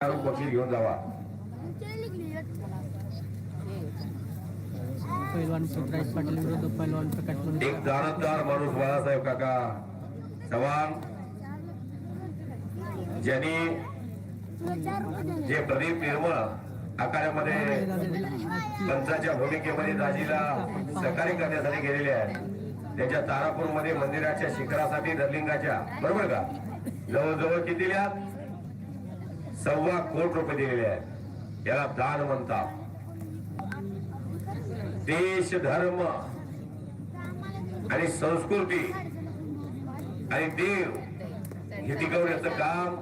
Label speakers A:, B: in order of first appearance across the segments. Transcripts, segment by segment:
A: बक्षीस घेऊन जावा
B: पैलवान पाटील विरुद्ध पैलवान प्रकाश
A: एक जाणतदार माणूस बाळासाहेब काका चव्हाण. ज्यांनी जे प्रदीप निर्मळ आकारामध्ये पंचाच्या भूमिकेमध्ये दाजीला सहकार्य करण्यासाठी गेलेले आहेत. त्याच्या तारापूरमध्ये मंदिराच्या शिखरासाठी दरलिंगाच्या बरोबर का? जवळजवळ किती लिहा सव्वा कोट रुपये दिलेले दान म्हणतात देश, धर्म संस्कृती देव हे टिकवण्याचं काम।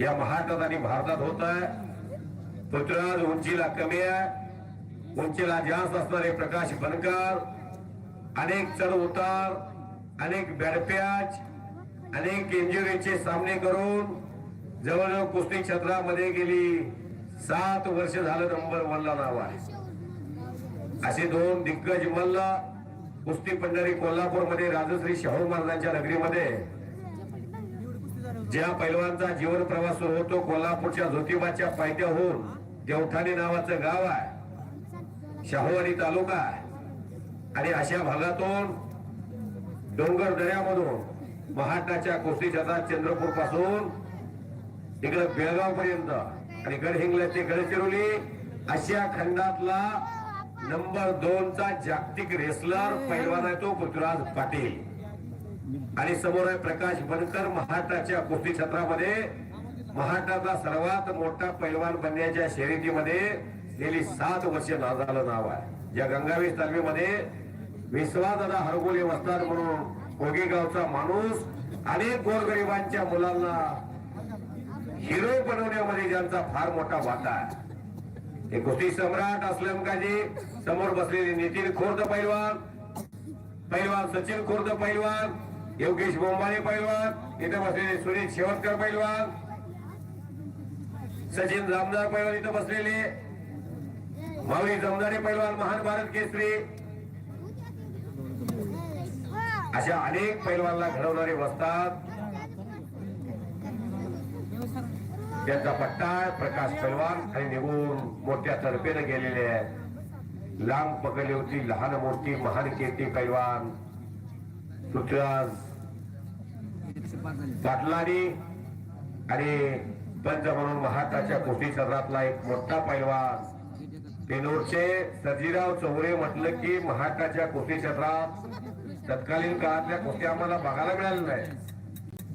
A: या महाराष्ट्रात आणि भारतात होत आहे पृथ्वीराज उंचीला कमी आहे उंचीला जास्त प्रकाश बनकर, अनेक चढ उतार, अनेक बॅडपॅच अनेक इंजुरीचे सामने करून जवळजवळ कुस्ती क्षेत्रामध्ये गेली सात वर्ष झालं नंबर वनला नाव आहे. असे दोन दिग्गज मल्ल कुस्ती पंढरी कोल्हापूरमध्ये राजश्री शाहू महाराजांच्या नगरीमध्ये ज्या पैलवानचा जीवन प्रवास सुरू होतो कोल्हापूरच्या ज्योतिबाच्या पायथ्याहून देवठाणे नावाचं गाव आहे. शाहूवाडी तालुका आहे. आणि अशा भागातून डोंगर दऱ्यामधून महाराष्ट्राच्या कुस्ती क्षेत्रात चंद्रपूरपासून इकडे बेळगाव पर्यंत आणि गडहिंग्लज ते गडचिरोली अशा खंडातला नंबर दोन चा जागतिक रेसलर पैलवान आहे तो पृथ्वीराज पाटील. आणि समोर आहे प्रकाश बनकर महाराष्ट्राच्या कुस्ती क्षेत्रामध्ये. महाराष्ट्रातला सर्वात मोठा पैलवान बनण्याच्या शर्यतीमध्ये गेली सात वर्ष नाजालं नाव आहे. या गंगावीस तालमीमध्ये विश्वासदादा हरगोले वस्ताद म्हणून कोगेगावचा माणूस अनेक गोरगरिबांच्या मुलांना हिरो बनवण्यामध्ये ज्यांचा फार मोठा वाटा आहे. ते कुस्ती सम्राट असलम काजी समोर बसलेले नितीन खोर्द पैलवान पैलवान सचिन खोर्द पैलवान योगेश बोंबाणे पैलवान इथं बसलेले सुनील शेवटकर पैलवान सचिन जामदार पैलवान इथं बसलेले माऊली जमदारे पैलवान महान भारत केसरी अशा अनेक पैलवानला घडवणारे बसतात त्यांचा पट्टा प्रकाश पैलवान आणि निघून मोठ्या तर्फेनं गेलेले आहेत. लांब पकडली होती लहान मोठी महान केती पैलवान. पृथ्वीराज पाटलानी आणि पंच म्हणून महाराष्ट्राच्या कुस्ती शहरातला एक मोठा पैलवान. पेनोरचे सजीराव चौरे म्हटलं की महाराष्ट्राच्या कुस्ती शहरात तत्कालीन काळातल्या कुस्ती आम्हाला बघायला मिळालं नाही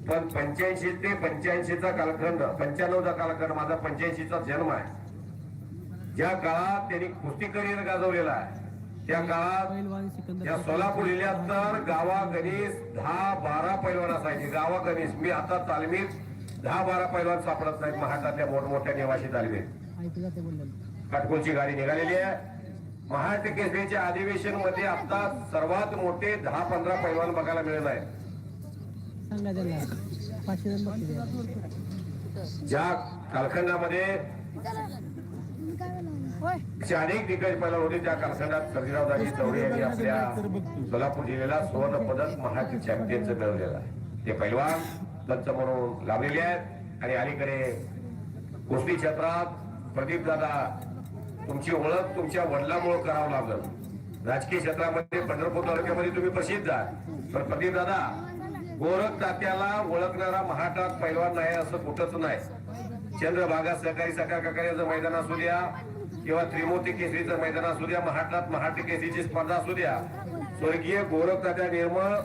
A: पण पंच्याऐंशी ते पंच्याऐंशीचा कालखंड पंच्याण्णवचा कालखंड माझा पंच्याऐंशीचा जन्म आहे. ज्या काळात त्यांनी कुस्ती करिअर गाजवलेला आहे त्या काळात या सोलापूर जिल्ह्यात तर गावा गणेश दहा बारा पैलवान असायचे. गावा गणेश मी आता तालमीत दहा बारा पैलवान सापडत नाहीत. महाटातल्या मोठमोठ्या निवासी तालमीत. काटकोलची गाडी निघालेली आहे. महाराष्ट्र केसरीच्या अधिवेशनमध्ये आता सर्वात मोठे दहा पंधरा पैलवान बघायला मिळत आहेत.
B: सांगा त्यांना पाचशे जण बघते ते.
A: ज्या कालखंडामध्ये असे अनेक दिग्गज पैलवान होते त्या कालखंडात सर्जीराव दाजी चौरे यांनी आपल्या सोलापूर जिल्ह्याला सुवर्ण पदक महाराष्ट्र चॅम्पियनचं मिळवलेलं आहे. ते पैलवान पंच म्हणून लाभलेले आहेत. आणि अलीकडे कुस्ती क्षेत्रात प्रदीप दादा तुमची ओळख तुमच्या वडिलांमुळे करावं लागलं. राजकीय क्षेत्रामध्ये पंढरपूर तालुक्यामध्ये तुम्ही प्रसिद्ध आहात. पण प्रदीप दादा गोरख तात्याला ओळखणारा महाराष्ट्रात पैलवान नाही असं कुठंच नाही. चंद्रभागा सहकारी सकाळ काकाऱ्याचं मैदान असू द्या किंवा त्रिमूर्ती केसरीचं मैदान असू द्या महाराष्ट्रात महाराष्ट्र केसरीची स्पर्धा असू द्या. स्वर्गीय गोरख तात्या निर्मळ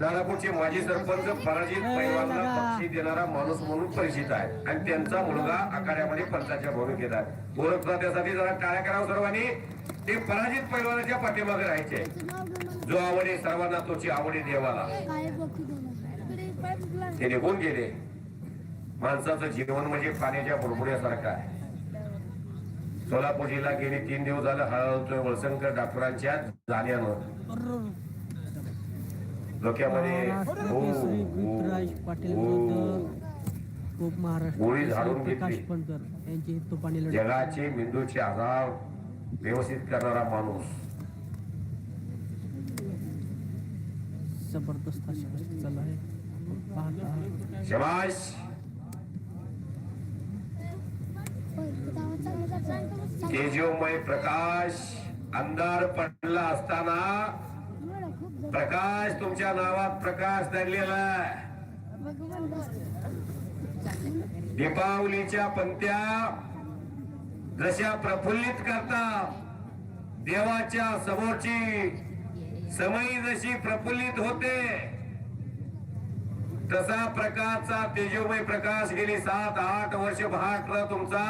A: दानापूरचे माजी सरपंच पराजित पैलवानला बक्षीस देणारा माणूस म्हणून परिचित आहे. आणि त्यांचा मुलगा आखाड्यामध्ये पंचाच्या भूमिकेत आहे. गोरख तात्यासाठी जरा टाळ्या करावं सर्वांनी. ते पराजित पैलवानाच्या पाठीमागे राहायचे. जो आवडे सर्वांना तोची आवडे देवाला. ते निघून गेले माणसाचं जीवन म्हणजे पाण्याच्या बुडबुड्यासारखं आहे. सोलापूर जिल्हा गेली तीन दिवस झालं हळहळतोय वळसंकर डॉक्टरांच्या जाण्यानं डोक्यामध्ये हो, हो, हो. गोळी झाडून घेतली. जगाचे मेंदूचे आधार व्यवस्थित करणारा माणूस.
B: जबरदस्त
A: शबाश तेजोमय प्रकाश अंधार पडला असताना प्रकाश तुमच्या नावात प्रकाश धरलेला दीपावलीच्या पंत्या जशा प्रफुल्लित करतात देवाच्या समोरची समयी जशी प्रफुल्लित होते तसा प्रकारचा तेजोमय प्रकाश गेली सात आठ वर्ष महाराष्ट्र तुमचा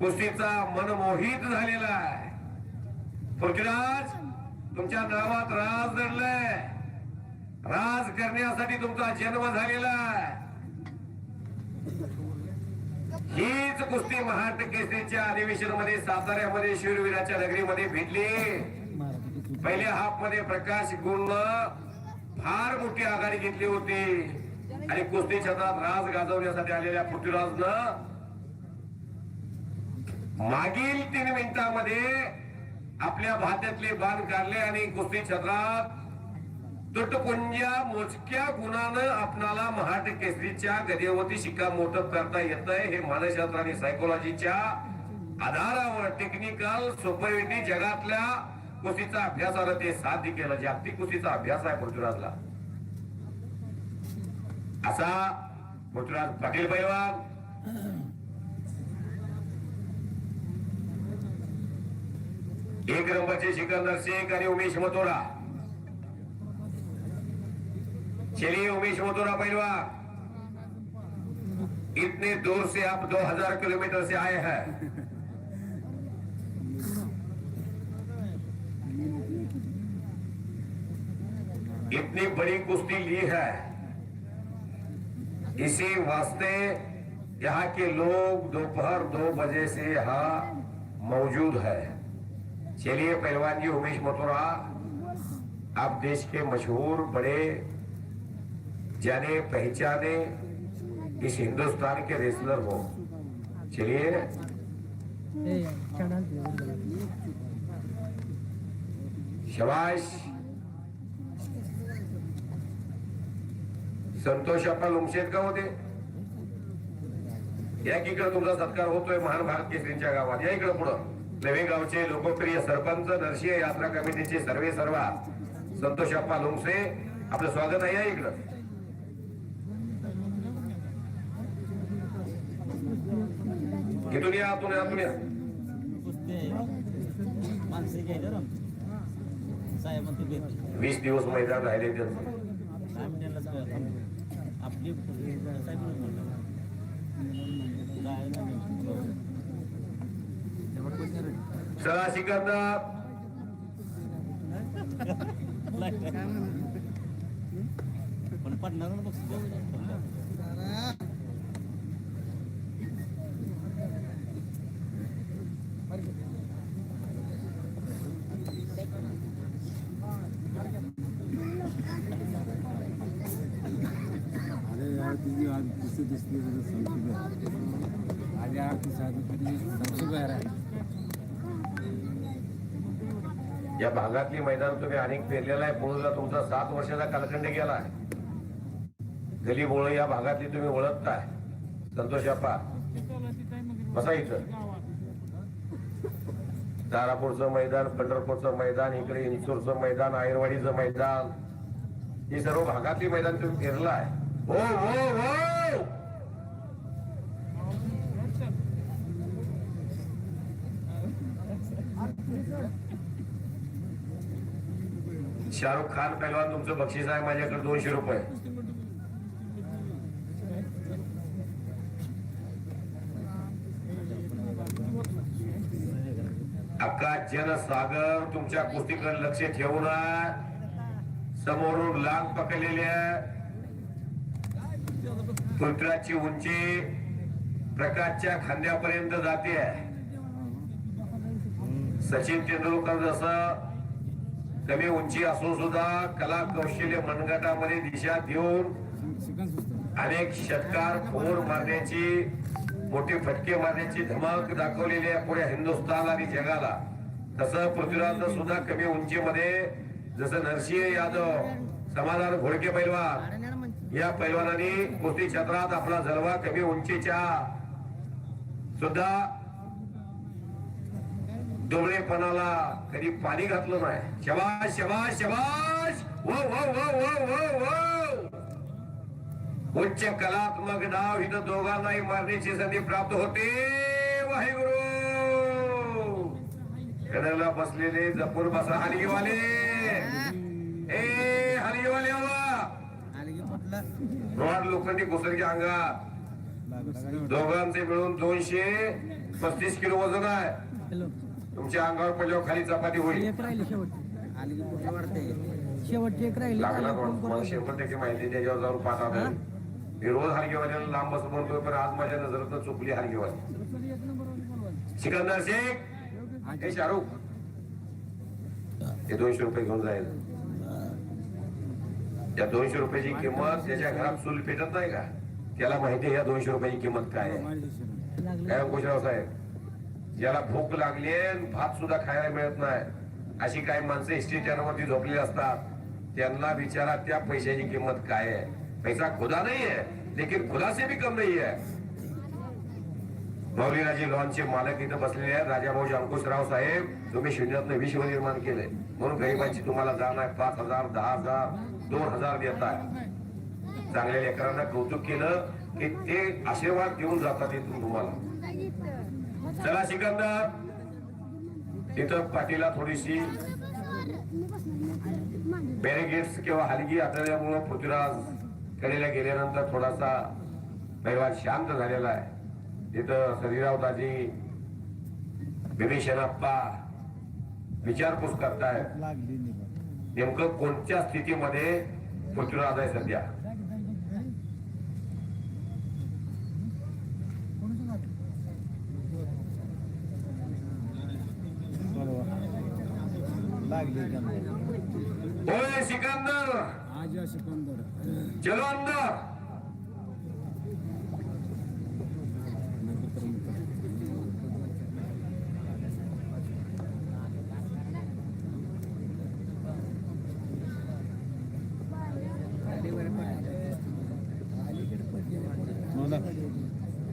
A: कुस्तीचा मनमोहित झालेला आहे. पृथ्वीराज तुमच्या नावात राज दडलंय. राज करण्यासाठी तुमचा जन्म झालेला आहे. हीच कुस्ती महाराष्ट्र केसरीच्या अधिवेशनमध्ये साताऱ्यामध्ये शिववीराच्या नगरीमध्ये भेटली. पहिल्या हाफमध्ये प्रकाश गुण फार मोठी आघाडी घेतली होती. आणि कुस्ती क्षेत्रात राज गाजवण्यासाठी आलेल्या पृथ्वीराजनं मागील तीन मिनिटांमध्ये आपल्या भात्यातले बाण काढले आणि कुस्ती क्षेत्रात तुटपुंज्या मोजक्या गुणानं आपणाला महाट केसरीच्या गदेवती शिक्कामोर्तब करता येत हे मानसशास्त्र आणि सायकोलॉजीच्या आधारावर टेक्निकल सोपविधी जगातल्या कुस्तीचा अभ्यासानं ते साध्य केलं जागतिक कुस्तीचा अभ्यास आहे पृथ्वीराजला. असा पृथ्वीराज पाटील पैलवान एक रंबाचे सिकंदर शेख आणि उमेश मथोरा. चलिए उमेश मथोरा पहलवान. इतने दूर से आप 2000 किलोमीटर से आए हैं. इतनी बड़ी कुश्ती ली है। इसी वास्ते यहाँ के लोग दोपहर दो बजे से यहाँ मौजूद है। चलिए पहलवान जी उमेश मथुरा आप देश के मशहूर बड़े जाने पहचाने इस हिंदुस्तान के रेसलर हो। चलिए। शबाश संतोष अप्पा लुमशेत का होते. या इकडे तुमचा सत्कार होतोय महान भारत केसरीच्या गावात. या इकडे पुढं. नवे गावचे लोकप्रिय सरपंच नरसिंह यात्रा कमिटीचे सर्वे सर्वा. संतोष अप्पा लोमसे आपलं स्वागत आहे या इकडं. इथून या आतून या, आतून या. वीस दिवस मैदान राहिले त्यांचं
C: आपली.
A: चला सिकंदर
C: पण पडणार ना बघ
D: तुझी आज पुस्तक दिसली तुझं सांगतो अरे यार तू साधू तुझी सांगतो बाहेर आहे.
A: या भागातली मैदान तुम्ही अनेक पेरलेला आहे. पुळूला तुमचा सात वर्षाचा कालखंड गेला आहे. गली बोळ या भागातली तुम्ही ओळखताय. संतोष अप्पा. बसा इथं. तारापूरचं मैदान पंढरपूरचं मैदान इकडे इंचूरचं मैदान आयरवाडीचं मैदान. ही सर्व भागातली मैदान तुम्ही फिरला आहे. हो हो हो. शाहरुख खान पहिलवान तुमचं बक्षीस आहे माझ्याकडे दोनशे रुपये अक्का जनसागर तुमच्या कुस्तीकडे लक्ष ठेवून आहे. समोरून लांब पकडलेल्या पृथ्वीराजची उंची प्रकाशच्या खांद्यापर्यंत जाते. सचिन तेंडुलकर जसं कमी उंची असून सुद्धा कला कौशल्य मनगटामध्ये दिशा देऊन अनेक षटकार फोर मारण्याची मोठे फटके मारण्याची धमक दाखवलेली आहे पुढे हिंदुस्थान आणि जगाला. तसं पृथ्वीराज सुद्धा कमी उंचीमध्ये जसं नरसिंह यादव समाधान घोडके पैलवान. या पैलवानांनी कुस्ती क्षेत्रात आपला जलवा कमी उंचीच्या सुद्धा दुबळेपणाला कधी पाणी घातलं नाही. शबाश शबाश शबाश वो वो वो वो वो वो! उच्च कलात्मक डाव इथं दोघांनाही मारण्याची संधी प्राप्त होते. वाहेगुरु! कडेला बसलेले जपून बसा हलगीवाले ए रोड लोखंडी घुसरच्या अंगात. दोघांचे मिळून दोनशे पस्तीस किलो वजन आहे. तुमच्या अंगावर पडल्यावर खाली चपाती होईल. लागला शंभर टक्के माहिती त्याच्यावर जाऊन
B: हा?
A: मी रोज हलगेवाल्याला लांब म्हणतोय पण आज माझ्या नजरेत चुकली हलगेवाली सिकंदर शेख हे शाहरुख. हे दोनशे रुपये घेऊन जाईल. या दोनशे रुपयाची किंमत त्याच्या घरात चूल पेटत नाही का? त्याला माहिती आहे या दोनशे रुपयाची किंमत काय आहे. काय अंकुशराव साहेब? ज्याला भूक लागली भात सुद्धा खायला मिळत नाही. अशी काही माणसं एसटी स्टँडवरती झोपलेली असतात. त्यांना विचारा त्या पैशाची किंमत काय आहे. पैसा खुदा नाही आहे लेकिन खुदा से भी कम नाही आहे. मौलीराजी लॉनचे मालक इथं बसलेले आहेत. राजाभाऊजी अंकुशराव साहेब तुम्ही शून्यातनं विश्व निर्माण केले. म्हणून गरिबांची तुम्हाला जाण आहे. पाच हजार दहा हजार. दोन हजार देतात चांगल्या लेकरांना कौतुक केलं की ते आशीर्वाद देऊन जातात इथून तुम्हाला. चला सिकंदर तिथं पाठीला थोडीशी बॅरिगेट्स किंवा हलगी आढळल्यामुळं पृथ्वीराज कडेला गेल्यानंतर थोडासा परिवार शांत झालेला आहे. तिथं सरीरावताजी बिभीषणाप्पा विचारपूस करतायत. नेमकं कोणत्या स्थितीमध्ये पृथ्वीराज आहे सध्या? होय सिकंदर!
D: आज सिकंदर.
A: चलो अंदर!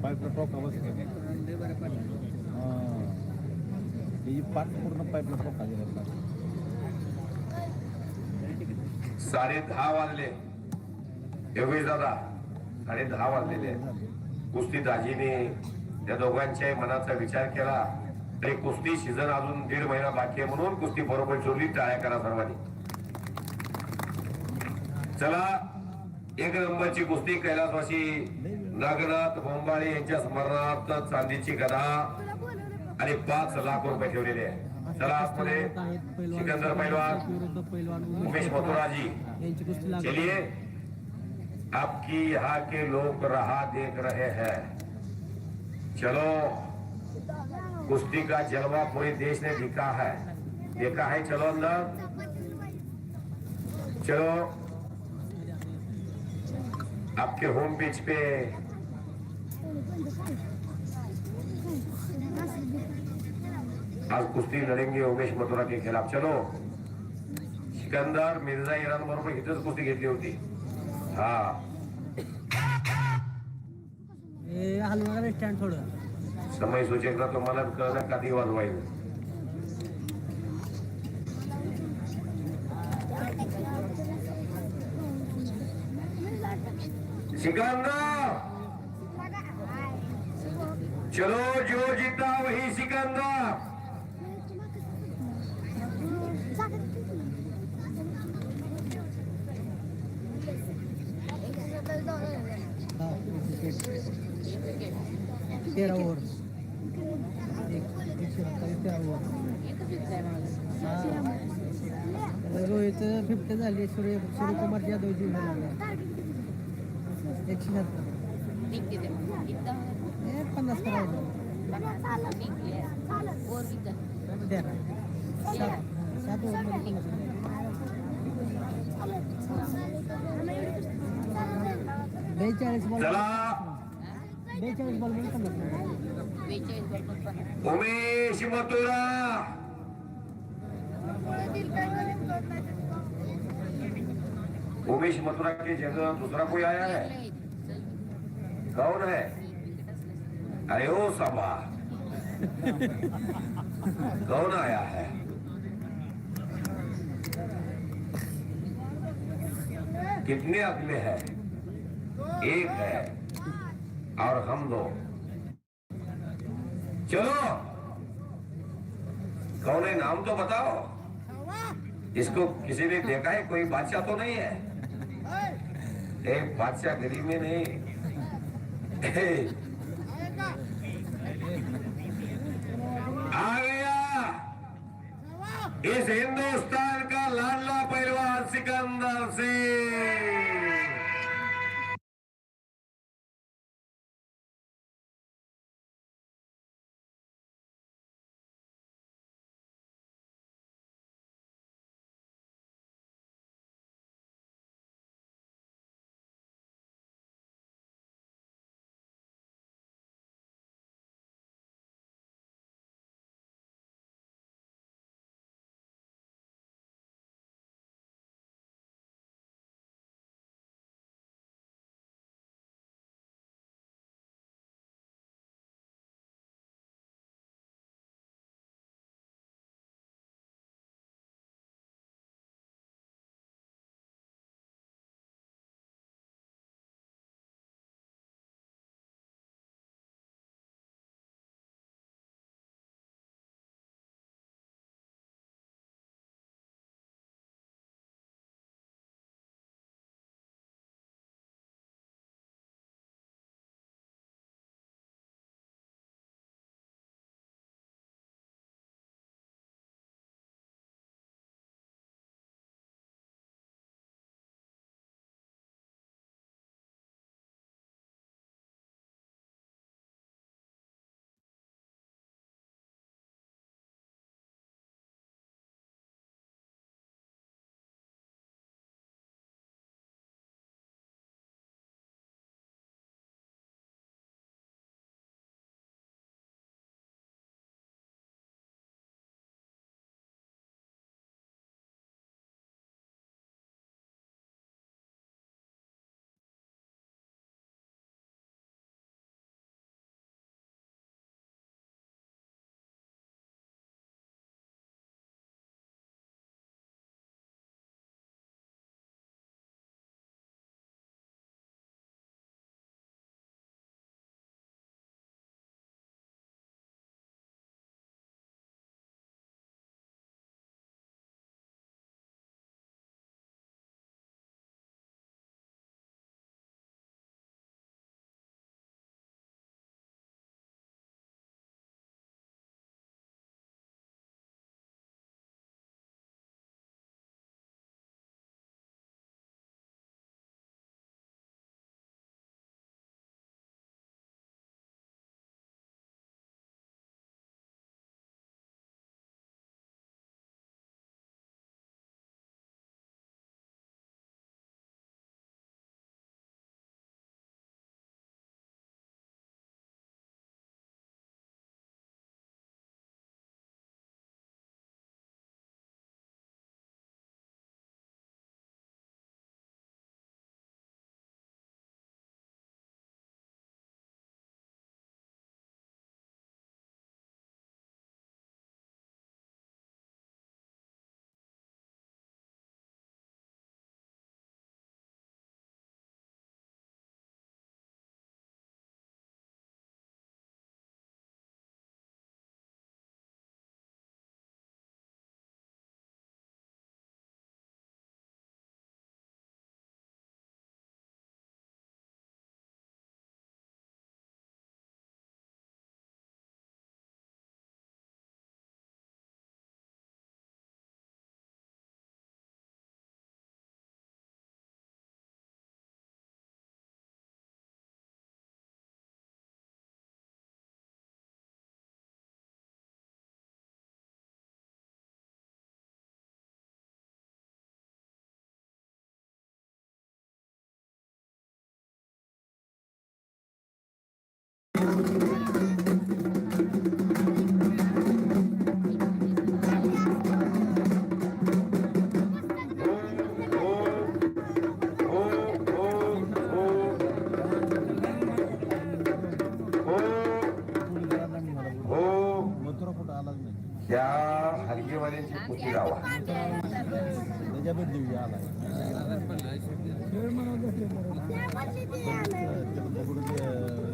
C: पाईप टोका बस. ही. पाच पूर्ण पाईपला टोका दिला
A: साडे दहा वाजले. योगेश दादा साडे दहा वाजलेले. कुस्ती दाजीने त्या दोघांच्या मनाचा विचार केला. तरी कुस्ती सीझन अजून दीड महिना बाकी आहे म्हणून कुस्ती बरोबर ठेवली टाळ्या करा सर्वांनी. चला एक नंबरची कुस्ती कैलासवासी नागनाथ बोंबाळे यांच्या स्मरणार्थ चांदीची गदा आणि पाच लाख रुपये ठेवलेले आहे चला, आतमध्ये सिकंदर उमेश मथुरा जी
B: यांची कुस्ती लागली
A: चलिए, आपकी यहाँ के लोग रहा देख रहे हैं। चलो, कुश्ती का जलवा पूरे देश ने दिखा है। देखा है, चलो अंदर। चलो, आपके होम पिच पे आज कुश्ती लड़ेंगे उमेश मथुरा के खिलाफ. चलो. सिकंदर मिर्झा इराण बरोबर इथेच कुस्ती घेतली होती. हा. समय सूचकला तुम्हाला? कळलं कधी वाजवायचं सिकंदर! चलो जो जीता वही सिकंदर
B: हा. तेरा हा. रोहित फिफ्टी झाली सूर्य सूर्यकुमार यादव जी लागला एकशे सत्तर पन्नास बेचाळीस बॉल बेचाळीस बॉल
A: उमेश मथुरा. उमेश मथुरा के जगह दूसरा कोई आया है? कौन है? अरे ओ सभा कौन आया है? कितने अगले हैं? एक है। और हम दो। चलो। कौन है? नाम तो बताओ। इसको किसी ने देखा है? कोई बादशाह तो नहीं है। एक बादशाह गरीब में नहीं। इस हिंदुस्तान का लाडला पहलवान सिकंदर सिंह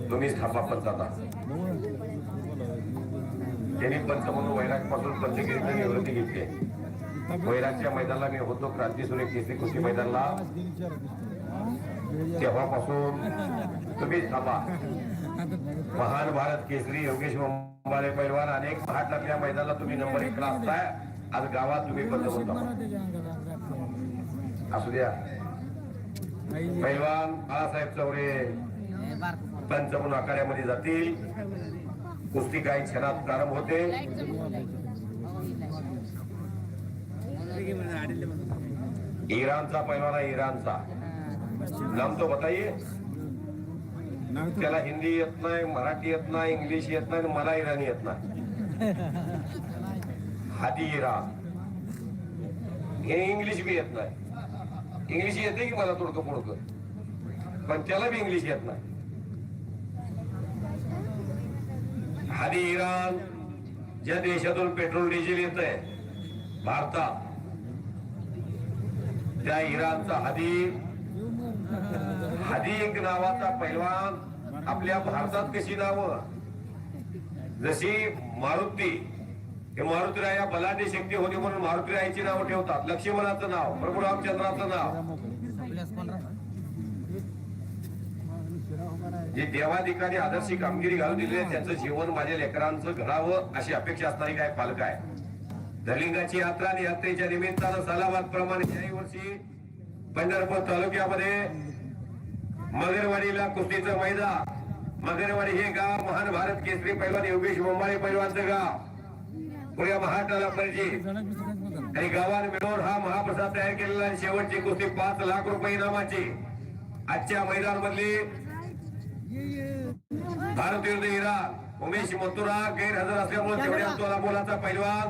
A: तुम्हीच थांबा पंच आता त्यांनी पंच म्हणून वैरागपासून पंचगिरीची निवृत्ती घेतली. वैरागच्या मैदानाला मी होतो क्रांती सुरे केसरी कृषी मैदानला. तेव्हापासून तुम्हीच थांबा. महान भारत केसरी योगेश अंबाळे पैलवान अनेक महाटातल्या मैदानाला तुम्ही नंबर एक असताय आज गावात तुम्ही पंच होता. असू द्या. पैलवान बाळासाहेब चौरे पंच म्हणून आखाड्यामध्ये जातील. कुस्ती काही क्षणात प्रारंभ होते. इराणचा पैलवान आहे इराणचा. नाम तो बताइए. त्याला हिंदी येत नाही मराठी येत नाही इंग्लिश येत नाही मला इराणी येत नाही. Hadi Iran. हे इंग्लिश बी येत नाही. इंग्लिश येते की मला तोडकं पोडकं? पण त्याला बी इंग्लिश येत नाही. हादी इराण ज्या देशातून पेट्रोल डिझेल येत आहे भारतात त्या इराणचा हादी हादी नावाचा पैलवान आपल्या भारतात कशी नावं? जशी मारुती हे मारुतीराया बलाढ्य शक्ती होती म्हणून मारुतीरायाची नाव ठेवतात. लक्ष्मणाचं नाव प्रभू रामचंद्राचं नाव. जे देवाधिकारी आदर्शी कामगिरी घालून दिली त्यांचं जीवन माझ्या लेकरांचं घडावं अशी अपेक्षा असणारी काय पालक आहे? दलिंगाची यात्रा आणि यात्रेच्या निमित्तानं सलाबाद प्रमाणे याही वर्षी पंढरपूर तालुक्यामध्ये मगरवाडीला कुस्तीचं मैदा मगरवाडी हे गाव महान भारत केसरी पैलवान योगेश मुंबाळे पैलवानचं गाव. पुऱ्या महाराष्ट्राला परिचित आणि गावात मिळून हा महाप्रसाद तयार केलेला आहे. शेवटची कुस्ती पाच लाख रुपये इनामाची. आजच्या मैदान मधली भारतीय इराण उमेश मथुरा गैरहजर असल्यामुळे तेवढ्या बोलाचा पैलवान.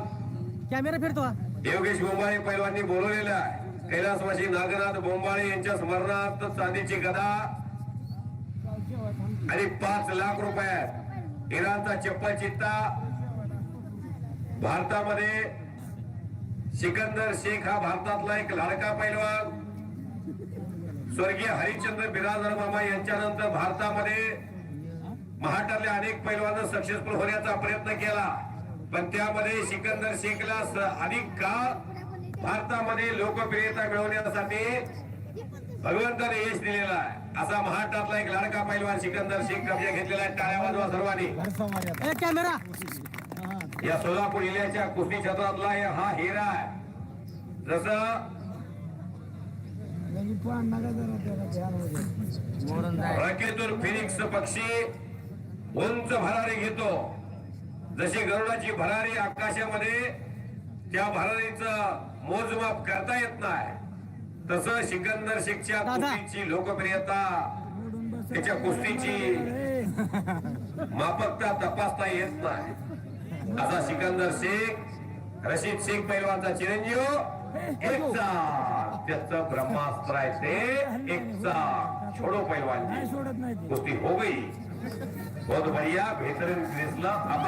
B: कॅमेरा फिरतो.
A: योगेश बोंबाळे पैलवांनी बोलवलेला आहे. कैलासवासी नागनाथ बोंबाळे यांच्या स्मरणार्थ चांदीची गदा. आणि पाच लाख रुपये इराणचा चप्पल चित्ता. भारतामध्ये सिकंदर शेख हा भारतातला एक लाडका पैलवान. स्वर्गीय हरिश्चंद्र बिराजर मामा यांच्यानंतर भारतामध्ये महाटातले अनेक पैलवानं सक्सेसफुल होण्याचा प्रयत्न केला. पण त्यामध्ये सिकंदर शेखला स- अधिक काळ भारतामध्ये लोकप्रियता मिळवण्यासाठी भगवंताने यश दिलेला आहे. असा महाराष्ट्रातला एक लाडका पैलवान सिकंदर शेख कब्जा घेतलेला आहे. टाळ्या वाजवा सर्वांनी.
B: कॅमेरा
A: या सोलापूर जिल्ह्याच्या कुस्ती क्षेत्रातला हे- हिरा आहे. जसं रकेतून फिनिक्स पक्षी उंच भरारी घेतो. जशी गरुडाची भरारी आकाशामध्ये त्या भरारीचं मोजमाप करता येत नाही. तसं सिकंदर शेखच्या. कुस्तीची लोकप्रियता त्याच्या कुस्तीची मापकता तपासता येत नाही. असा सिकंदर शेख रशीद शेख पैलवानचा चिरंजीव. एकचा त्याचं ब्रह्मास्त्र आहे ते. एकचा छोडो पैलवान
D: सोडत नाही
A: कुस्ती हो गई. बहुत बढ़िया बेहतरीन अब